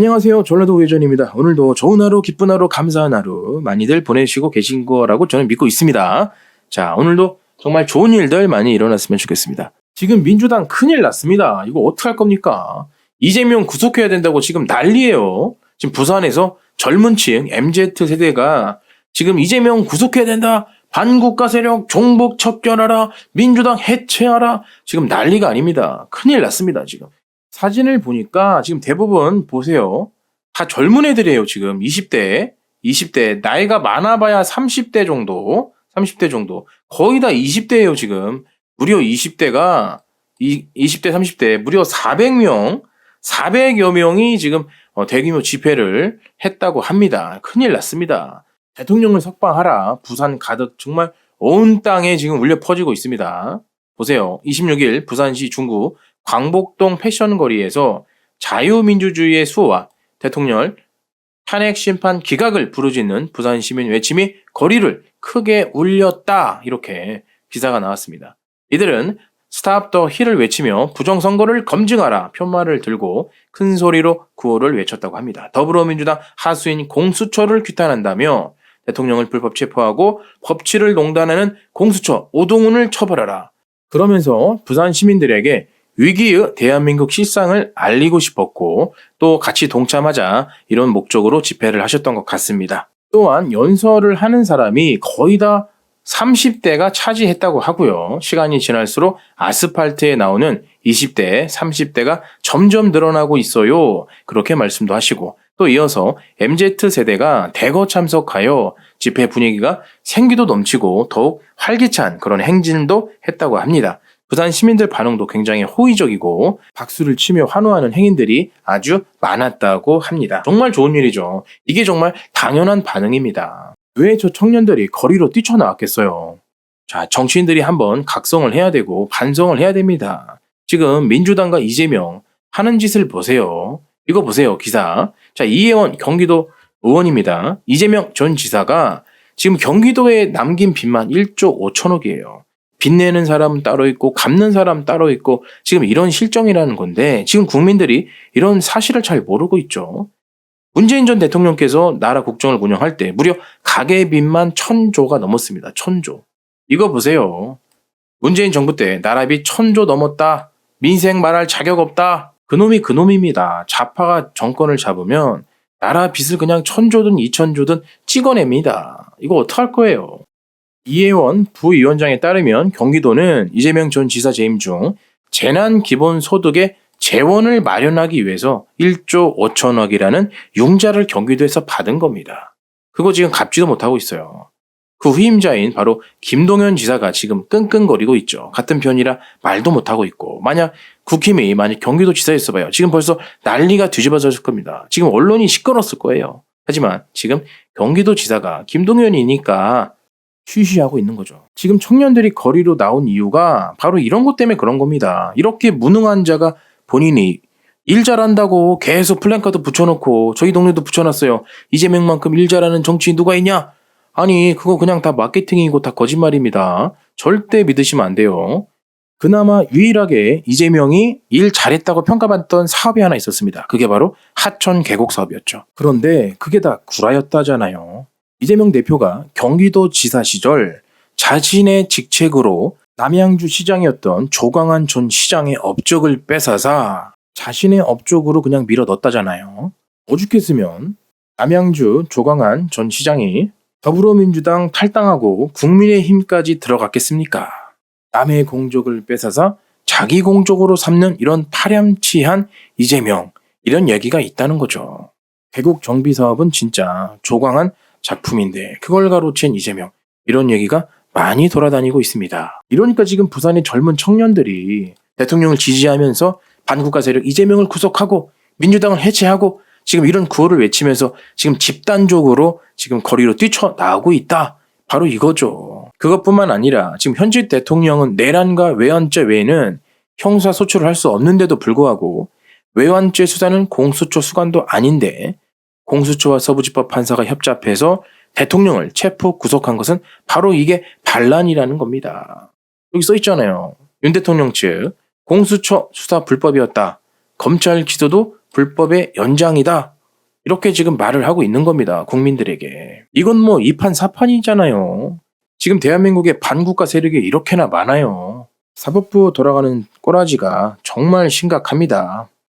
안녕하세요. 전라도 회전입니다. 오늘도 좋은 하루, 기쁜 하루, 감사한 하루 많이들 보내시고 계신 거라고 저는 믿고 있습니다. 자, 오늘도 정말 좋은 일들 많이 일어났으면 좋겠습니다. 지금 민주당 큰일 났습니다. 이거 어떡할 겁니까? 이재명 구속해야 된다고 지금 난리예요. 지금 부산에서 젊은 층 MZ 세대가 지금 이재명 구속해야 된다. 반국가 세력 종북 척결하라. 민주당 해체하라. 지금 난리가 아닙니다. 큰일 났습니다, 지금. 사진을 보니까 지금 대부분 보세요. 다 젊은 애들이에요, 지금. 20대. 20대. 나이가 많아봐야 30대 정도. 30대 정도. 거의 다 20대예요, 지금. 무려 20대가, 20대, 30대, 무려 400명, 400여 명이 지금 어, 대규모 집회를 했다고 합니다. 큰일 났습니다. 대통령을 석방하라. 부산 가득 정말 온 땅에 지금 울려 퍼지고 있습니다. 보세요. 26일 부산시 중구 광복동 패션거리에서 자유민주주의의 수호와 대통령 탄핵 심판 기각을 부르짖는 부산 시민 외침이 거리를 크게 울렸다. 이렇게 기사가 나왔습니다. 이들은 스탑 더 힐을 외치며 부정선거를 검증하라 편말을 들고 큰 소리로 구호를 외쳤다고 합니다. 더불어민주당 하수인 공수처를 규탄한다며 대통령을 불법 체포하고 법치를 농단하는 공수처 오동훈을 처벌하라. 그러면서 부산 시민들에게 위기의 대한민국 실상을 알리고 싶었고 또 같이 동참하자 이런 목적으로 집회를 하셨던 것 같습니다. 또한 연설을 하는 사람이 거의 다 30대가 차지했다고 하고요. 시간이 지날수록 아스팔트에 나오는 20대, 30대가 점점 늘어나고 있어요. 그렇게 말씀도 하시고 또 이어서 MZ세대가 대거 참석하여 집회 분위기가 생기도 넘치고 더욱 활기찬 그런 행진도 했다고 합니다. 부산 시민들 반응도 굉장히 호의적이고 박수를 치며 환호하는 행인들이 아주 많았다고 합니다. 정말 좋은 일이죠. 이게 정말 당연한 반응입니다. 왜 저 청년들이 거리로 뛰쳐나왔겠어요? 자, 정치인들이 한번 각성을 해야 되고 반성을 해야 됩니다. 지금 민주당과 이재명 하는 짓을 보세요. 이거 보세요, 기사. 자, 이혜원 경기도 의원입니다. 이재명 전 지사가 지금 경기도에 남긴 빚만 1조 5천억이에요. 빚내는 사람 따로 있고 갚는 사람 따로 있고 지금 이런 실정이라는 건데 지금 국민들이 이런 사실을 잘 모르고 있죠. 문재인 전 대통령께서 나라 국정을 운영할 때 무려 가계 빚만 천조가 넘었습니다. 천조. 이거 보세요. 문재인 정부 때 나라빚 천조 넘었다. 민생 말할 자격 없다. 그놈이 그놈입니다. 좌파가 정권을 잡으면 나라 빚을 그냥 천조든 이천조든 찍어냅니다. 이거 어떡할 거예요? 이혜원 부위원장에 따르면 경기도는 이재명 전 지사 재임 중 재난 기본 소득의 재원을 마련하기 위해서 1조 5천억이라는 융자를 경기도에서 받은 겁니다. 그거 지금 갚지도 못하고 있어요. 그 후임자인 바로 김동연 지사가 지금 끙끙거리고 있죠. 같은 편이라 말도 못하고 있고 만약 국힘이 만약 경기도 지사였어 봐요. 지금 벌써 난리가 뒤집어졌을 겁니다. 지금 언론이 시끄러웠을 거예요. 하지만 지금 경기도 지사가 김동연이니까 쉬쉬하고 있는 거죠. 지금 청년들이 거리로 나온 이유가 바로 이런 것 때문에 그런 겁니다. 이렇게 무능한 자가 본인이 일 잘한다고 계속 플랜카드 붙여놓고 저희 동네도 붙여놨어요. 이재명만큼 일 잘하는 정치인 누가 있냐? 아니 그거 그냥 다 마케팅이고 다 거짓말입니다. 절대 믿으시면 안 돼요. 그나마 유일하게 이재명이 일 잘했다고 평가받던 사업이 하나 있었습니다. 그게 바로 하천 계곡 사업이었죠. 그런데 그게 다 구라였다잖아요. 이재명 대표가 경기도 지사 시절 자신의 직책으로 남양주 시장이었던 조광한 전 시장의 업적을 뺏어서 자신의 업적으로 그냥 밀어 넣었다잖아요. 오죽했으면 남양주 조광한 전 시장이 더불어민주당 탈당하고 국민의힘까지 들어갔겠습니까? 남의 공적을 뺏어서 자기 공적으로 삼는 이런 파렴치한 이재명 이런 얘기가 있다는 거죠. 계곡 정비 사업은 진짜 조광한 작품인데 그걸 가로챈 이재명 이런 얘기가 많이 돌아다니고 있습니다. 이러니까 지금 부산의 젊은 청년들이 대통령을 지지하면서 반국가 세력 이재명을 구속하고 민주당을 해체하고 지금 이런 구호를 외치면서 지금 집단적으로 지금 거리로 뛰쳐나오고 있다. 바로 이거죠. 그것뿐만 아니라 지금 현직 대통령은 내란과 외환죄 외에는 형사 소출을 할 수 없는데도 불구하고 외환죄 수사는 공수처 수관도 아닌데 공수처와 서부지법 판사가 협잡해서 대통령을 체포 구속한 것은 바로 이게 반란이라는 겁니다. 여기 써 있잖아요. 윤 대통령 측 공수처 수사 불법이었다. 검찰 기소도 불법의 연장이다. 이렇게 지금 말을 하고 있는 겁니다. 국민들에게. 이건 뭐 2판 4판이잖아요. 지금 대한민국에 반국가 세력이 이렇게나 많아요. 사법부 돌아가는 꼬라지가 정말 심각합니다.